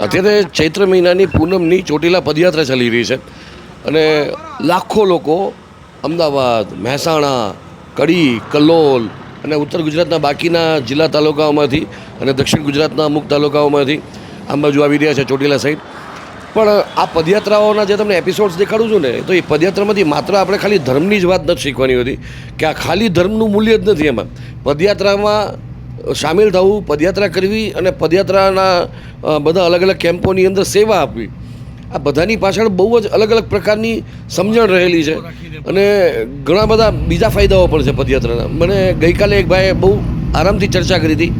અત્યારે ચૈત્ર મહિનાની પૂનમની ચોટીલા પદયાત્રા ચાલી રહી છે. અને લાખો લોકો અમદાવાદ, મહેસાણા, કડી, કલોલ અને ઉત્તર ગુજરાતના બાકીના જિલ્લા તાલુકાઓમાંથી અને દક્ષિણ ગુજરાતના અમુક તાલુકાઓમાંથી આમ બાજુ આવી રહ્યા છે ચોટીલા સાઈડ પણ આ પદયાત્રાઓના જે તમને એપિસોડ્સ દેખાડું છું ને, તો એ પદયાત્રામાંથી માત્ર આપણે ખાલી ધર્મની જ વાત નથી શીખવાની હોતી, કે આ ખાલી ધર્મનું મૂલ્ય જ નથી એમાં. પદયાત્રામાં સામેલ થવું, પદયાત્રા કરવી અને પદયાત્રાના બધા અલગ અલગ કેમ્પોની અંદર સેવા આપવી. આ બધાની પાછળ બહુ જ અલગ અલગ પ્રકારની સમજણ રહેલી છે. અને ઘણા બધા બીજા ફાયદાઓ પણ છે પદયાત્રાના. મને ગઈકાલે એક ભાઈએ બહુ આરામથી ચર્ચા કરી હતી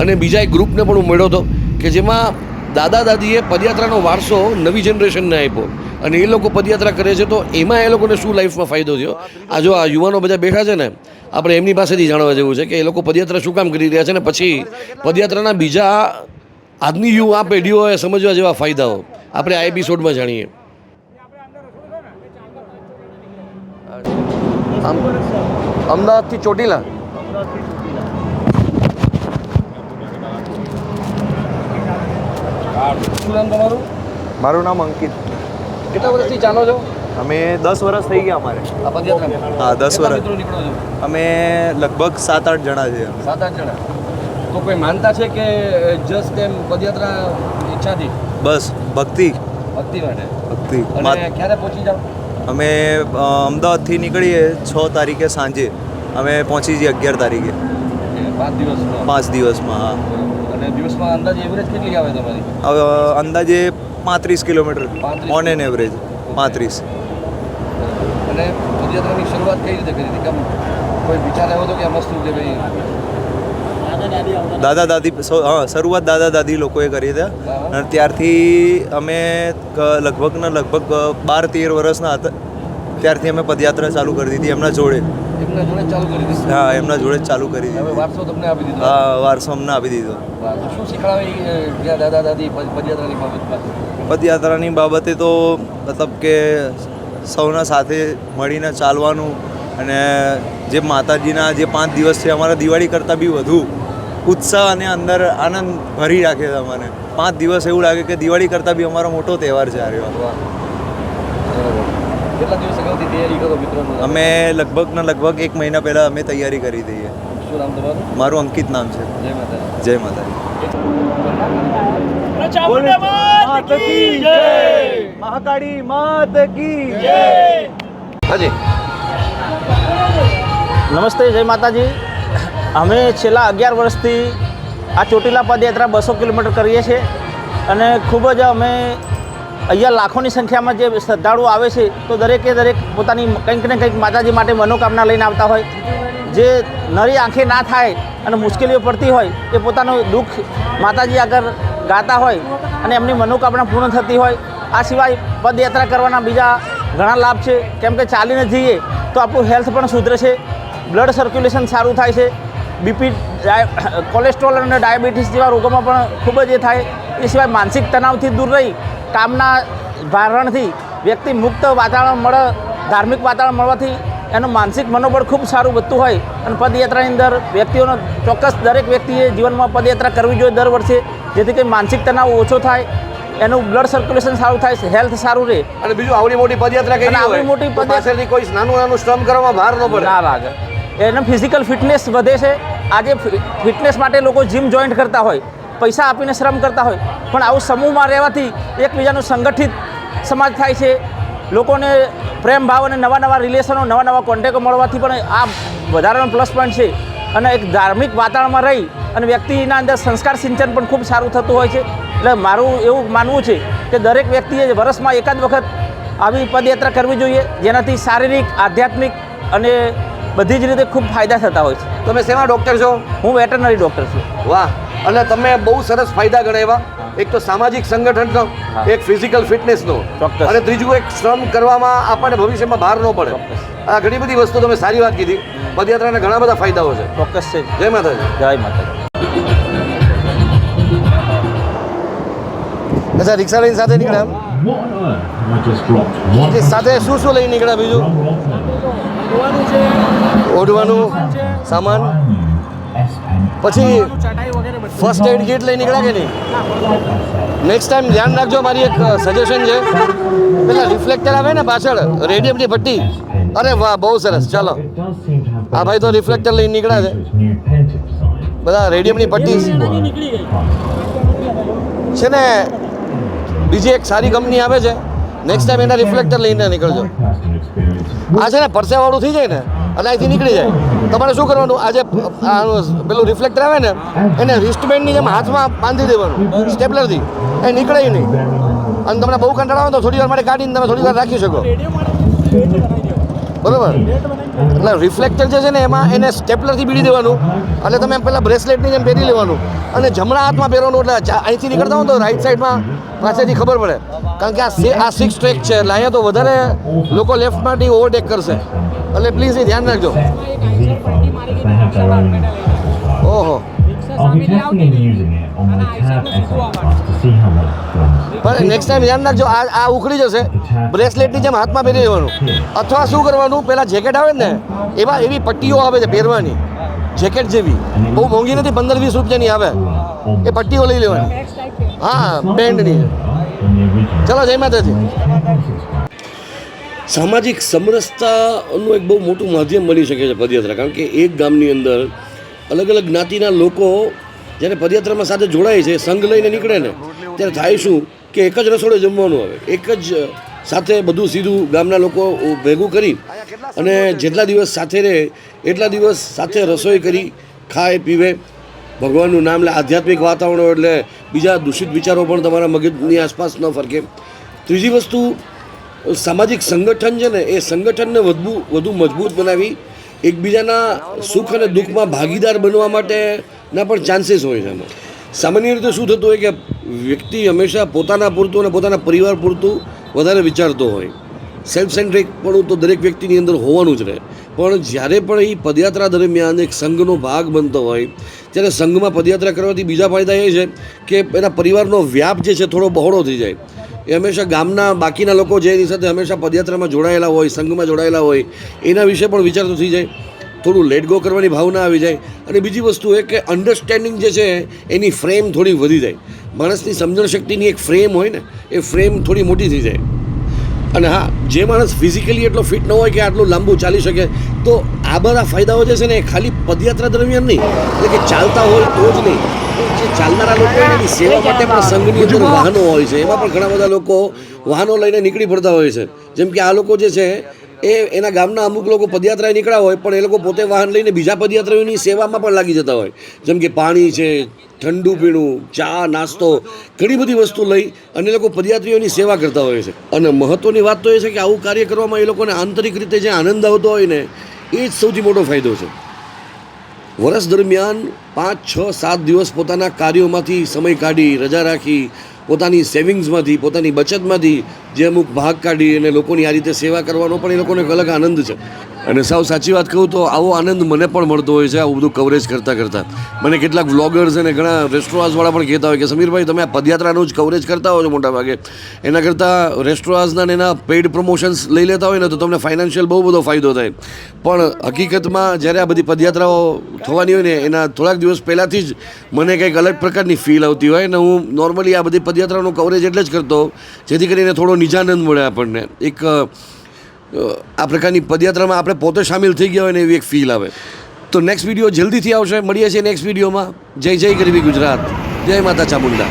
અને બીજા એક ગ્રુપને પણ હું મળ્યો હતો કે જેમાં દાદા દાદીએ પદયાત્રાનો વારસો નવી જનરેશનને આપ્યો. અને એ લોકો પદયાત્રા કરે છે તો એમાં એ લોકોને શું લાઈફમાં ફાયદો થયો? આ જો આ યુવાનો બધા બેઠા છે ને આપણે એમની પાસેથી જાણવા જેવું છે કે એ લોકો પદયાત્રા શું કામ કરી રહ્યા છે ને પછી પદયાત્રાના બીજા આજની યુ આ પેઢીઓએ સમજવા જેવા ફાયદાઓ આપણે આ એપિસોડમાં જાણીએ. અમદાવાદથી ચોટીલા. મારું નામ અંકિત. કેટલા વર્ષથી ચાલો છો? અમે દસ વર્ષ થઈ ગયા અમારે. હા દસ વર્ષ અમે લગભગ સાત આઠ જણા છીએ સાત આઠ જણા. તો કોઈ માનતા છે કે જસ્ટ એમ પદયાત્રા ઈચ્છાથી? બસ ભક્તિ. ભક્તિ માટે. ભક્તિ. અને ક્યારે પહોંચી જાવ અમે અમદાવાદથી નીકળીએ છ તારીખે સાંજે. અમે પહોંચી જઈએ અગિયાર તારીખે. પાંચ દિવસનો પાંચ દિવસમાં હા. અને દિવસમાં અંદાજે એવરેજ કેટલી આવે તમારી? હવે અંદાજે પાંત્રીસ કિલોમીટર. 35 ઓન એન એવરેજ પાંત્રીસ. અને પદયાત્રાની શરૂઆત કઈ રીતે કરી હતી? કેમ કોઈ વિચાર આવ્યો હતો કે આ મસ્ત કે ભાઈ દાદા દાદી હા શરૂઆત દાદા દાદી લોકોએ કરી હતા. અને ત્યારથી અમે લગભગ ને લગભગ બાર તેર વર્ષના હતા. ત્યારથી અમે પદયાત્રા ચાલુ કરી દીધી એમના જોડે. જોડે ચાલુ કરી દીધી? હા એમના જોડે ચાલુ કરી દીધી. વારસો તમને આપી દીધો? હા વારસો અમને આપી દીધો. શું શીખડાવે દાદા દાદી પદ- પદયાત્રાની બાબતમાં? પદયાત્રાની બાબતે તો મતલબ કે સૌના સાથે મળીને ચાલવાનું અને જે માતાજીના જે પાંચ દિવસ છે અમારા દિવાળી કરતાં બી વધુ ઉત્સાહ અને અંદર આનંદ ભરી રાખે છે અમને. પાંચ દિવસ એવું લાગે કે દિવાળી કરતાં બી અમારો મોટો તહેવાર છે આ રહ્યો. વાહ. બરાબર. કેટલા દિવસ અગાઉથી તૈયારી કરો મિત્રોનું? અમે લગભગ ને લગભગ એક મહિના પહેલાં અમે તૈયારી કરી દઈએ. મારું અંકિત નામ છે. જય માતા જય માતાજી. મહાકાળી માત કી હાજી. નમસ્તે, જય માતાજી. અમે છેલ્લા અગિયાર વર્ષથી આ ચોટીલા પદયાત્રા બસો કિલોમીટર કરીએ છીએ અને ખૂબ જ અમે અહીંયા લાખોની સંખ્યામાં જે શ્રદ્ધાળુઓ આવે છે, તો દરેકે દરેક પોતાની કંઈક ને કંઈક માતાજી માટે મનોકામના લઈને આવતા હોય. જે નરી આંખે ના થાય અને મુશ્કેલીઓ પડતી હોય, એ પોતાનું દુઃખ માતાજી આગળ ગાતા હોય અને એમની મનોકામના પૂર્ણ થતી હોય. આ સિવાય પદયાત્રા કરવાના બીજા ઘણા લાભ છે. કેમ કે ચાલીને જઈએ તો આપણું હેલ્થ પણ સુધરે છે. બ્લડ સર્ક્યુલેશન સારું થાય છે. બીપી કોલેસ્ટ્રોલ અને ડાયાબિટીસ જેવા રોગોમાં પણ ખૂબ જ એ થાય. એ સિવાય માનસિક તણાવથી દૂર રહી, કામના ભારણથી વ્યક્તિ મુક્ત વાતાવરણ મળે, ધાર્મિક વાતાવરણ મળવાથી એનું માનસિક મનોબળ ખૂબ સારું વધતું હોય. અને પદયાત્રાની અંદર વ્યક્તિઓનો ચોક્કસ દરેક વ્યક્તિએ જીવનમાં પદયાત્રા કરવી જોઈએ દર વર્ષે. જેથી કંઈ માનસિક તણાવ ઓછો થાય એનું બ્લડ સર્ક્યુલેશન સારું થાય હેલ્થ સારું રહે. અને બીજું આવડી મોટી પદયાત્રા કરી આવડી મોટી તો પદયાત્રા- કોઈ નાનું નાનું શ્રમ કરવામાં ભાર ન પડે. ના લાગે એને ફિઝિકલ ફિટનેસ વધે છે. આજે ફિટનેસ માટે લોકો જીમ જોઈન્ટ કરતા હોય પૈસા આપીને શ્રમ કરતા હોય પણ આવું સમૂહમાં રહેવાથી એકબીજાનું સંગઠિત સમાજ થાય છે. લોકોને પ્રેમ ભાવ અને નવા નવા રિલેશનો નવા નવા કોન્ટેક્ટો મળવાથી પણ આ વધારાનો પ્લસ પોઈન્ટ છે. અને એક ધાર્મિક વાતાવરણમાં રહી અને વ્યક્તિના અંદર સંસ્કાર સિંચન પણ ખૂબ સારું થતું હોય છે. એટલે મારું એવું માનવું છે કે દરેક વ્યક્તિએ વર્ષમાં એકાદ વખત આવી પદયાત્રા કરવી જોઈએ જેનાથી શારીરિક આધ્યાત્મિક અને બધી જ રીતે ખૂબ ફાયદા થતા હોય છે. તમે શેમાં ડૉક્ટર છો? હું વેટરનરી ડૉક્ટર છું. વાહ. અને તમે બહુ સરસ ફાયદા ગણાવ્યા. એક તો સામાજિક સંગઠનનો એક ફિઝિકલ ફિટનેસનો. અને ત્રીજું એક શ્રમ કરવામાં આપણને ભવિષ્યમાં ભાર ન પડે. આ ઘણી બધી વસ્તુ તમે સારી વાત કીધી. પદયાત્રાના ઘણા બધા ફાયદાઓ છે. ચોક્કસ છે. જય માતાજી. જય માતા અચ્છા રિક્ષા લઈને સાથે નીકળ્યા જે સાથે શું શું લઈને નીકળ્યા બીજું? ઓઢવાનું સામાન? પછી ફર્સ્ટ એડ કિટ લઈ નીકળ્યા કે નહીં? નેક્સ્ટ ટાઈમ ધ્યાન રાખજો મારી એક સજેશન છે. પેલા રિફ્લેક્ટર આવે ને પાછળ રેડિયમની પટ્ટી અરે વાહ બહુ સરસ ચાલો. આ ભાઈ તો રિફ્લેક્ટર લઈને નીકળ્યા છે. બધા રેડિયમની પટ્ટી છે ને બીજી એક સારી કંપની આવે છે. નેક્સ્ટ ટાઈમ એના રિફ્લેક્ટર લઈને નીકળજો. આ છે ને પરસેવાળું થઈ જાય ને, અને અહીંથી નીકળી જાય. તમારે શું કરવાનું? આજે પેલું રિફ્લેક્ટર આવે ને, એને રિસ્ટબેન્ડની જેમ હાથમાં બાંધી દેવાનું સ્ટેપલરથી એ નીકળે નહીં. અને તમને બહુ કંટાળો આવે તો થોડી વાર માટે કાઢીને તમે થોડી વાર રાખી શકો. બરોબર? એટલે રિફ્લેક્ટર જે છે ને એમાં એને સ્ટેપલરથી બીડી દેવાનું એટલે તમે પહેલાં બ્રેસલેટની જેમ પહેરી લેવાનું અને જમણા હાથમાં પહેરવાનું એટલે અહીંથી નીકળતા હો તો રાઈટ સાઈડમાં પાસેથી ખબર પડે. કારણ કે આ આ સિક્સ ટ્રેક છે એટલે અહીંયા તો વધારે લોકો લેફ્ટમાંથી ઓવરટેક કરશે. એટલે પ્લીઝ એ ધ્યાન રાખજો. ઓહો. I'll be testing and using it on my Tab SX Plus to see how well it performs. પણ નેક્સ્ટ ટાઈમ ધ્યાન રાખજો આ આ ઉખડી જશે. બ્રેસલેટની જેમ હાથમાં પહેરી લેવાનું અથવા શું કરવાનું? પેલા જેકેટ આવે ને એવા એવી પટ્ટીઓ આવે છે પહેરવાની. જેકેટ જેવી. બહુ મોંઘી નથી પંદર વીસ રૂપિયાની આવે. એ પટ્ટીઓ લઈ લેવાની. હા બેન્ડની ચલો જય માતાજી. સામાજિક સમરસતાનું એક બહુ મોટું માધ્યમ બની શકે છે પદયાત્રા કારણ કે એક ગામની અંદર અલગ અલગ જ્ઞાતિના લોકો જ્યારે પદયાત્રામાં સાથે જોડાય છે, સંઘ લઈને નીકળે ને, ત્યારે થાય શું કે એક જ રસોડે જમવાનું આવે? એક જ સાથે બધું સીધું ગામના લોકો ભેગું કરી અને જેટલા દિવસ સાથે રહે, એટલા દિવસ સાથે રસોઈ કરી, ખાય, પીવે. ભગવાનનું નામ લે, આધ્યાત્મિક વાતાવરણ હોય એટલે બીજા દૂષિત વિચારો પણ તમારા મગજની આસપાસ ન ફરકે. ત્રીજી વસ્તુ, સામાજિક સંગઠન છે ને, એ સંગઠનને વધુ વધુ મજબૂત બનાવી એકબીજાના સુખ અને દુઃખમાં ભાગીદાર બનવા માટેના પણ ચાન્સીસ હોય છે એમાં. સામાન્ય રીતે શું થતું હોય કે વ્યક્તિ હંમેશા પોતાના પૂરતું અને પોતાના પરિવાર પૂરતું વધારે વિચારતો હોય. સેલ્ફ સેન્ટ્રિક પણ તો દરેક વ્યક્તિની અંદર હોવાનું જ રહે. પણ જ્યારે પણ એ પદયાત્રા દરમિયાન એક સંઘનો ભાગ બનતો હોય, ત્યારે સંઘમાં પદયાત્રા કરવાથી બીજા ફાયદા એ છે કે એના પરિવારનો વ્યાપ જે છે થોડો બહોળો થઈ જાય. એ હંમેશા ગામના બાકીના લોકો જે એની સાથે હંમેશા પદયાત્રામાં જોડાયેલા હોય, સંઘમાં જોડાયેલા હોય, એના વિશે પણ વિચારતો થઈ જાય. થોડું લેટ ગો કરવાની ભાવના આવી જાય. અને બીજી વસ્તુ એ કે અન્ડરસ્ટેન્ડિંગ જે છે, એની ફ્રેમ થોડી વધી જાય. માણસની સમજણ શક્તિની એક ફ્રેમ હોય ને, એ ફ્રેમ થોડી મોટી થઈ જાય. અને હા, જે માણસ ફિઝિકલી એટલો ફિટ ન હોય કે આટલું લાંબુ ચાલી શકે, તો આ બધા ફાયદાઓ જે છે ને એ ખાલી પદયાત્રા દરમિયાન નહીં, એટલે કે ચાલતા હોય તો જ નહીં. જે ચાલનારા લોકો એની સેવા માટે પણ સંઘની અંદર વાહનો હોય છે. એમાં પણ ઘણા બધા લોકો વાહનો લઈને નીકળી પડતા હોય છે. જેમ કે આ લોકો જે છે એ એના ગામના અમુક લોકો પદયાત્રાએ નીકળ્યા હોય પણ એ લોકો પોતે વાહન લઈને બીજા પદયાત્રીઓની સેવામાં પણ લાગી જતા હોય. જેમ કે પાણી છે ઠંડુ પીણું ચા નાસ્તો ઘણી બધી વસ્તુ લઈ અને એ લોકો પદયાત્રીઓની સેવા કરતા હોય છે. અને મહત્ત્વની વાત તો એ છે કે આવું કાર્ય કરવામાં એ લોકોને આંતરિક રીતે જે આનંદ આવતો હોય ને એ જ સૌથી મોટો ફાયદો છે. વર્ષ દરમિયાન પાંચ, છ, સાત દિવસ પોતાના કાર્યોમાંથી સમય કાઢી રજા રાખી, પોતાની સેવિંગ્સમાંથી, પોતાની બચતમાંથી જે અમુક ભાગ કાઢી અને લોકોની આ રીતે સેવા કરવાનો પણ એ લોકોને એક અલગ આનંદ છે. અને સાવ સાચી વાત કહું તો આવો આનંદ મને પણ મળતો હોય છે, આવું બધું કવરેજ કરતાં કરતાં. મને કેટલાક વ્લોગર્સ અને ઘણા રેસ્ટોરાંસવાળા પણ કહેતા હોય કે, સમીરભાઈ, તમે આ પદયાત્રાનું જ કવરેજ કરતા હો છો મોટા ભાગે. એના કરતાં રેસ્ટોરાંસના એના પેઇડ પ્રમોશન્સ લઈ લેતા હોય ને, તો તમને ફાઇનાન્શિયલ બહુ બધો ફાયદો થાય. પણ હકીકતમાં જ્યારે આ બધી પદયાત્રાઓ થવાની હોય ને, એના થોડાક દિવસ પહેલાંથી જ મને કંઈક અલગ પ્રકારની ફીલ આવતી હોય ને, હું નોર્મલી આ બધી પદયાત્રાનું કવરેજ એટલે જ કરતો જેથી કરીને થોડો નિજાનંદ મળે આપણને. એક આ પ્રકારની પદયાત્રામાં આપણે પોતે સામેલ થઈ ગયા હોય ને એવી એક ફીલ આવે. તો નેક્સ્ટ વીડિયો જલ્દીથી આવશે. મળીએ છીએ નેક્સ્ટ વિડીયોમાં જય જય ગરવી ગુજરાત. જય માતા ચામુંડા